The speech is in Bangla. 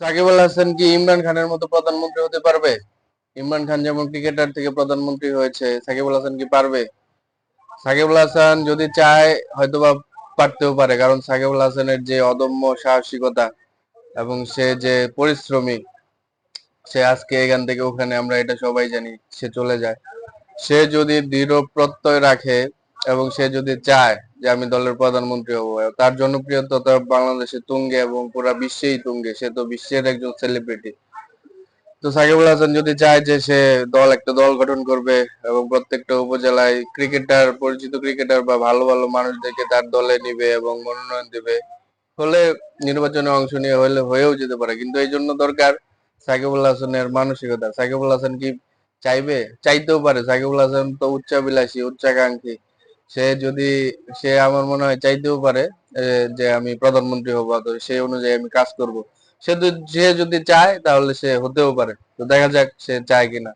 সাকিব আল হাসান কি ইমরান খানের মতো প্রধানমন্ত্রী হতে পারবে? ইমরান খান যেমন ক্রিকেটার থেকে প্রধানমন্ত্রী হয়েছে সাকিব আল হাসান কি পারবে? সাকিব আল হাসান যদি চায়, হয়তোবা পারতেও পারে, কারণ সাকিব আল হাসানের যে অদম্য সাহসিকতা এবং সে যে পরিশ্রমী, সে আজকে এখান থেকে ওখানে, আমরা এটা সবাই জানি, সে চলে যায়। সে যদি দৃঢ় প্রত্যয় রাখে এবং সে যদি চায় যে আমি দলের প্রধানমন্ত্রী হব, তার জনপ্রিয়তা তো বাংলাদেশে তুঙ্গে এবং পুরা বিশ্বেই তুঙ্গে, সে তো বিশ্বের একজন সেলিব্রিটি তো সাকিবুল হাসান যদি চায় যে সে দল, একটা দল গঠন করবে এবং প্রত্যেকটা উপজেলায় ক্রিকেটার পরিচিত ক্রিকেটার বা ভালো ভালো মানুষদেরকে তার দলে নিবে এবং মনোনয়ন দিবে, হলে নির্বাচনে অংশ নিয়ে হলে হয়েও যেতে পারে। কিন্তু এই জন্য দরকার সাকিবুল হাসানের মানসিকতা। সাকিবুল হাসান কি চাইবে? চাইতেও পারে। সাকিবুল হাসান তো উচ্চাবিলাসী উচ্চাকাঙ্ক্ষী। সে যদি, সে আমার মনে হয় চাইতেও পারে যে আমি প্রধানমন্ত্রী হব, তো সেই অনুযায়ী আমি কাজ করব। সে সে যদি চায়, তাহলে সে হতেও পারে। তো দেখা যাক সে চায় কিনা।